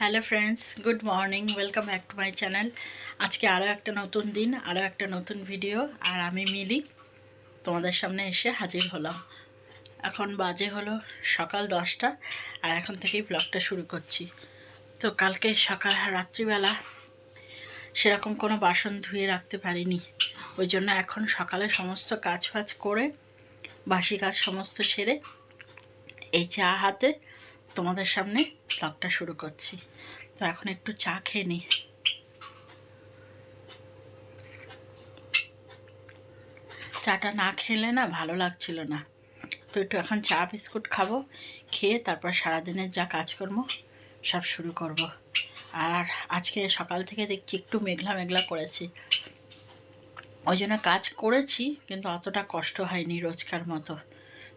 Hello friends good morning welcome back to my channel আজকে আরও একটা নতুন দিন আরও একটা নতুন ভিডিও আর আমি মিলি তোমাদের সামনে এসে হাজির হলাম। এখন বাজে হলো সকাল দশটা, আর এখন থেকেই ব্লগটা শুরু করছি। তো কালকে সকাল, রাত্রিবেলা সেরকম কোনো বাসন ধুয়ে রাখতে পারিনি। ওই জন্য এখন সকালে সমস্ত কাজ ফাজ করে, বাসি কাজ সমস্ত সেরে এই চা হাতে তোমাদের সামনে ব্লগটা শুরু করছি। তো এখন একটু চা খেয়ে নিই চাটা না খেলে না ভালো লাগছিল না। তো একটু এখন চা, বিস্কুট খাব, খেয়ে তারপর সারাদিনের যা কাজকর্ম সব শুরু করব। আর আজকে সকাল থেকে দেখছি একটু মেঘলা মেঘলা করেছি। ওই জন্য কাজ করেছি, কিন্তু অতটা কষ্ট হয়নি রোজকার মতো।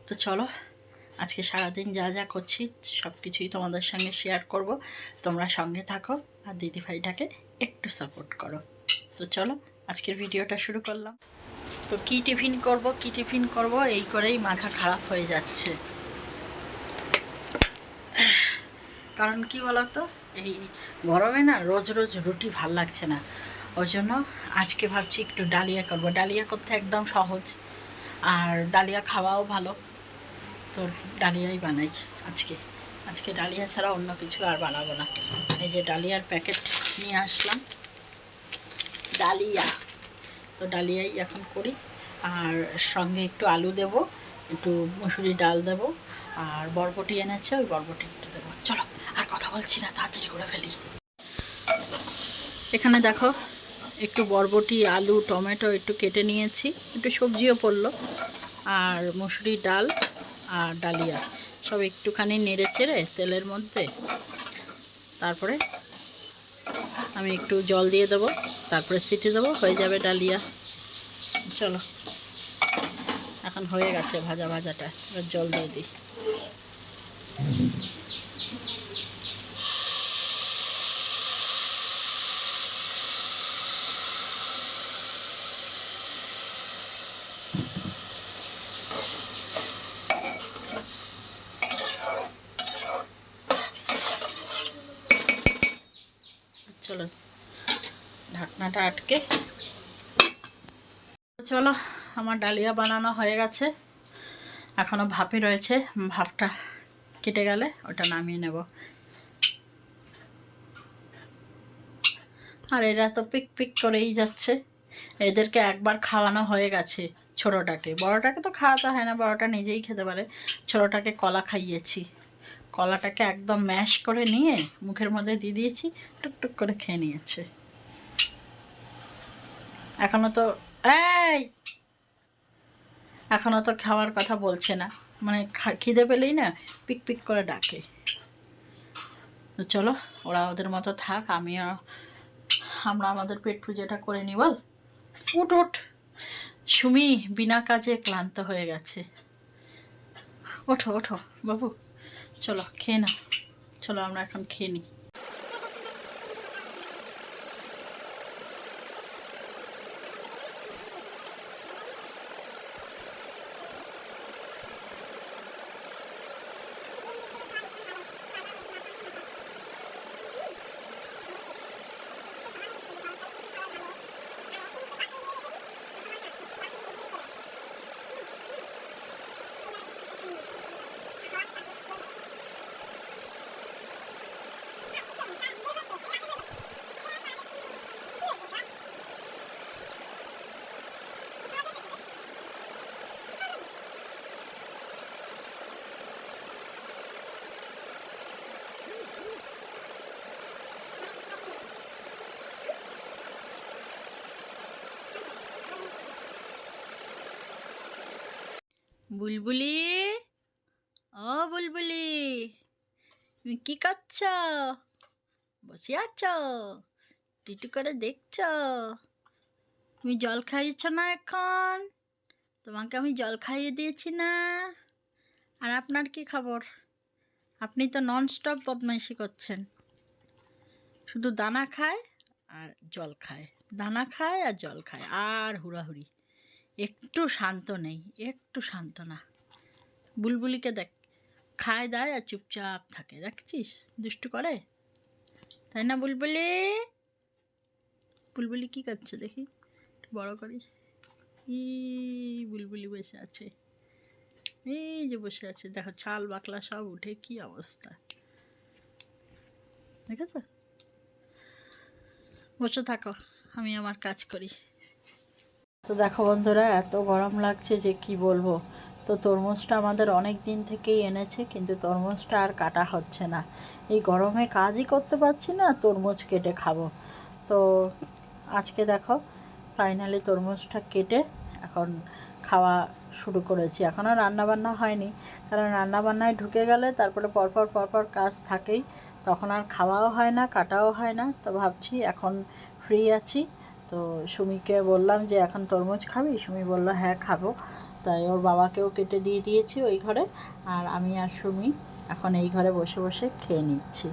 তো চলো আজকে সারাদিন যা যা করছি, সব কিছুই তোমাদের সঙ্গে শেয়ার করব। তোমরা সঙ্গে থাকো আর দিদিভাইটাকে একটু সাপোর্ট করো। তো চলো, আজকের ভিডিওটা শুরু করলাম। তো কী টিফিন করব, কী টিফিন করব, এই করেই মাথা খারাপ হয়ে যাচ্ছে। কারণ কি বলতো, এই গরমে না রোজ রোজ রুটি ভালো লাগছে না। ওই জন্য আজকে ভাবছি একটু ডালিয়া করব। ডালিয়া করতে একদম সহজ। আর ডালিয়া খাওয়াও ভালো। তো ডালিয়াই বানাই আজকে। আজকে ডালিয়া ছাড়া অন্য কিছু আর বানাবো না। এই যে ডালিয়ার প্যাকেট নিয়ে আসলাম। ডালিয়া। তো ডালিয়াই এখন করি। আর সঙ্গে একটু আলু দেব, একটু মুসুরি ডাল দেব, আর বরবটি এনেছে, ওই বরবটি একটু দেবো। চলো, আর কথা বলছি না, তাড়াতাড়ি করে ফেলি। এখানে দেখো, একটু বরবটি, আলু, টমেটো একটু কেটে নিয়েছি। একটু সবজিও পড়ল। আর মুসুরি ডাল আর ডালিয়া। সব একটুখানি নেড়ে চেড়ে তেলের মধ্যে। তারপরে আমি একটু জল দিয়ে দেবো, তারপরে সিটি দেবো, হয়ে যাবে ডালিয়া। চলো। এখন হয়ে গেছে ভাজা ভাজাটা, এবার জল দিয়ে দিই। চলো ঢাকনাটা আটকে। চলো, আমার ডালিয়া বানানো হয়ে গেছে। এখনও ভাপে রয়েছে, ভাপটা কেটে গেলে ওটা নামিয়ে নেব। আর এরা তো পিক পিক করেই যাচ্ছে। এদেরকে একবার খাওয়ানো হয়ে গেছে ছোটোটাকে। বড়টাকে তো খাওয়াতে হয় না, বড়টা নিজেই খেতে পারে। ছোটোটাকে কলা খাইয়েছি। কলাটাকে একদম ম্যাশ করে নিয়ে মুখের মধ্যে দিয়ে দিয়েছি টুকটুক করে খেয়ে নিয়েছে। এখনও তো, এই! এখনও তো খাওয়ার কথা বলছে না। মানে খিদে পেলেই না পিক পিক করে ডাকে। তো চলো, ওরা ওদের মতো থাক, আমিও, আমরা আমাদের পেট পুজোটা করে নিই বল। উঠ উঠ! সুমি, বিনা কাজে ক্লান্ত হয়ে গেছে। ওঠো ওঠো, বাবু। চলো খেয়ে না চলো আমরা এখন খেয়ে নিই। বুলবুলি? ও বুলবুলি, তুমি কি করছ? বসে আছ? টিটু করে দেখছ? তুমি জল খাইয়েছ না এখন? তোমাকে আমি জল খাইয়ে দিয়েছি না? আর আপনার কি খবর? আপনি তো নন স্টপ বদমাইশি করছেন। শুধু দানা খায় আর জল খায়। দানা খায় আর জল খায়। আর হুড়াহুড়ি। একটু শান্ত নেই, একটু শান্ত না। বুলবুলিকে দেখ, খায় দায় আর চুপচাপ থাকে, দেখছিস? দুষ্টু করে? তাই না বুলবুলি? বুলবুলি কি করছে দেখি, একটু বড় করি ই বুলবুলি বসে আছে। এই যে বসে আছে, দেখো ছাল বাকলা সব উঠে কি অবস্থা। দেখেছ? বসে থাকো, আমি আমার কাজ করি। তো দেখো বন্ধুরা, এত গরম লাগছে যে কি বলব? তো তরমুজটা আমাদের অনেক দিন থেকেই এনেছে, কিন্তু তরমুজটা আর কাটা হচ্ছে না। এই গরমে কাজই করতে পারছি না, তরমুজ কেটে খাব। তো আজকে দেখো ফাইনালি তরমুজটা কেটে এখন খাওয়া শুরু করেছি। এখনও রান্নাবান্না হয়নি, কারণ রান্নাবান্নায় ঢুকে গেলে তারপরে পরপর পরপর কাজ থাকেই। তখন আর খাওয়াও হয় না, কাটাও হয় না, তো ভাবছি এখন ফ্রি আছি। তো সুমিকে বললাম যে, এখন তরমুজ খাবি? সুমি বলল হ্যাঁ খাব। তাই ওর বাবাকেও কেটে দিয়ে দিয়েছি ওই ঘরে। আর আমি আর সুমি এখন এই ঘরে বসে বসে খেয়ে নিচ্ছি।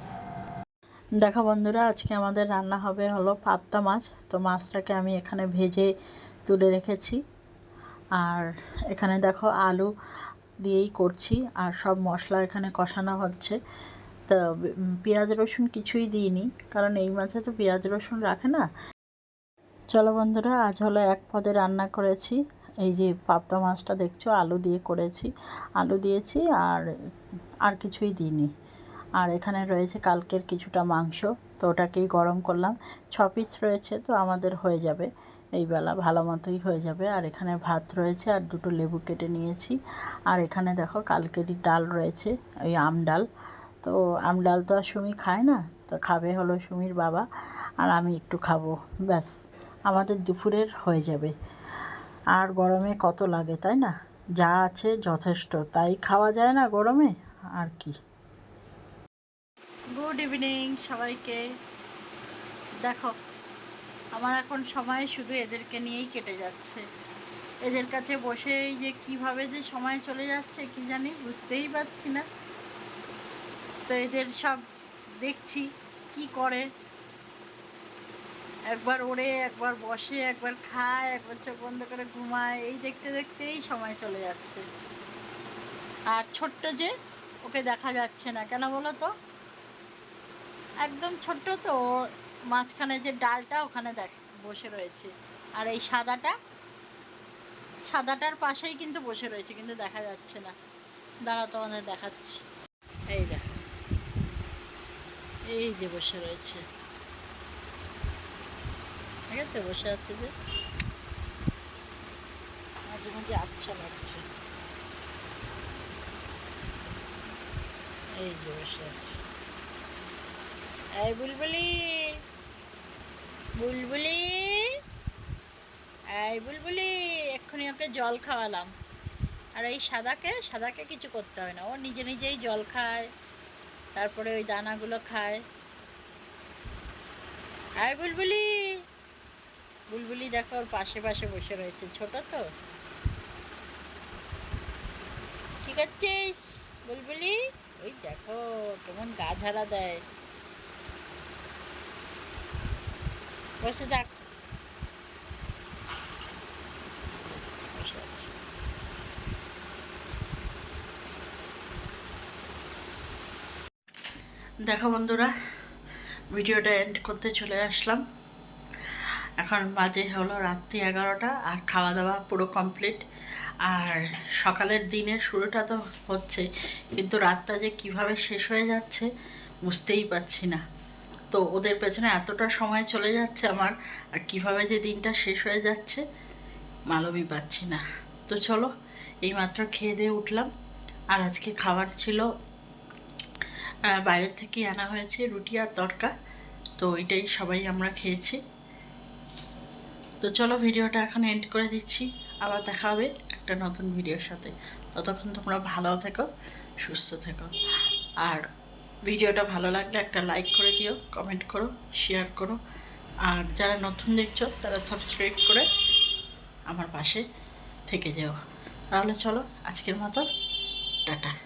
দেখো বন্ধুরা, আজকে আমাদের রান্না হবে হলো পাবদা মাছ। তো মাছটাকে আমি এখানে ভেজে তুলে রেখেছি। আর এখানে দেখো আলু দিয়েই করছি, আর সব মশলা এখানে কষানো হচ্ছে। তো পেঁয়াজ রসুন কিছুই দিইনি, কারণ এই মাছে তো পেঁয়াজ রসুন রাখে না। চলো বন্ধুরা, আজ হলো এক পদে রান্না করেছি। এই যে পাবদা মাছটা দেখছ, আলু দিয়ে করেছি। আলু দিয়েছি আর আর কিছুই দিইনি। আর এখানে রয়েছে কালকের কিছুটা মাংস, তো ওটাকেই গরম করলাম। ছ পিস রয়েছে, তো আমাদের হয়ে যাবে। এই বেলা ভালো মতোই হয়ে যাবে। আর এখানে ভাত রয়েছে আর দুটো লেবু কেটে নিয়েছি। আর এখানে দেখো, কালকেরই ডাল রয়েছে ওই আম ডাল। তো আম ডাল তো আর সুমি খায় না, তো খাবে হলো সুমির বাবা। আর আমি একটু খাব, ব্যাস। আমাদের দুপুরের হয়ে যাবে। আর গরমে কত লাগে, তাই না? যা আছে যথেষ্ট। তাই খাওয়া যায় না গরমে? আর কি? গুড ইভিনিং সবাইকে। দেখো, আমার এখন সময় শুধু এদেরকে নিয়েই কেটে যাচ্ছে। এদের কাছে বসেই যে কীভাবে যে সময় চলে যাচ্ছে, কি জানি বুঝতেই পারছি না। তো এদের সব দেখছি, কি করে একবার ওড়ে, একবার বসে, একবার খায়, একবার চোখ বন্ধ করে ঘুমায়, এই দেখতে দেখতেই সময় চলে যাচ্ছে। আর ছোট্ট যে, ওকে দেখা যাচ্ছে না। কেন বলো তো? একদম ছোট্ট তো মাঝখানে যে ডালটা ওখানে দেখ, বসে রয়েছে। আর এই সাদাটা, সাদাটার পাশেই কিন্তু বসে রয়েছে, কিন্তু দেখা যাচ্ছে না। দাঁড়া, তোমাদের দেখাচ্ছি। এই দেখো, এই যে বসে রয়েছে। ঠিক আছে বসে আছে যে। মাঝে মাঝে আচ্ছা লাগছে এই যে বসে আছে। এই বুলবুলি বুলবুলি এই বুলবুলি এক্ষুনি ওকে জল খাওয়ালাম। আর এই সাদাকে সাদাকে কিছু করতে হয় না। ও নিজে নিজেই জল খায় তারপরে ওই দানাগুলো খায়। আয় বুলবুলি বুলবুলি দেখো, ওর পাশে পাশে বসে রয়েছে। ছোট তো? কি করছিস, বুলবুলি? ওই দেখো, কেমন গা ঝাড়া দেয়। বসে থাক। আছে। দেখো বন্ধুরা, ভিডিওটা এন্ড করতে চলে আসলাম। এখন বাজে হলো রাত্রি এগারোটা আর খাওয়া দাওয়া পুরো কমপ্লিট আর সকালের দিনের শুরুটা তো হচ্ছে, কিন্তু রাতটা যে কীভাবে শেষ হয়ে যাচ্ছে বুঝতেই পারছি না। তো ওদের পেছনে এতটা সময় চলে যাচ্ছে আমার, আর কীভাবে যে দিনটা শেষ হয়ে যাচ্ছে মালুমই পাচ্ছি না। তো চলো, এইমাত্র খেয়ে দিয়ে উঠলাম। আর আজকে খাবার ছিল বাইরের থেকেই আনা হয়েছে রুটি আর তড়কা। তো এটাই সবাই আমরা খেয়েছি। তো চলো ভিডিওটা এখন এন্ড করে দিচ্ছি। আবার দেখা হবে একটা নতুন ভিডিওর সাথে। ততক্ষণ তোমরা ভালো থেকো, সুস্থ থেকো। আর ভিডিওটা ভালো লাগলে একটা লাইক করে দিও কমেন্ট করো শেয়ার করো। আর যারা নতুন দেখছ, তারা সাবস্ক্রাইব করে আমার পাশে থেকে যাও। তাহলে চলো, আজকের মতো, টাটা।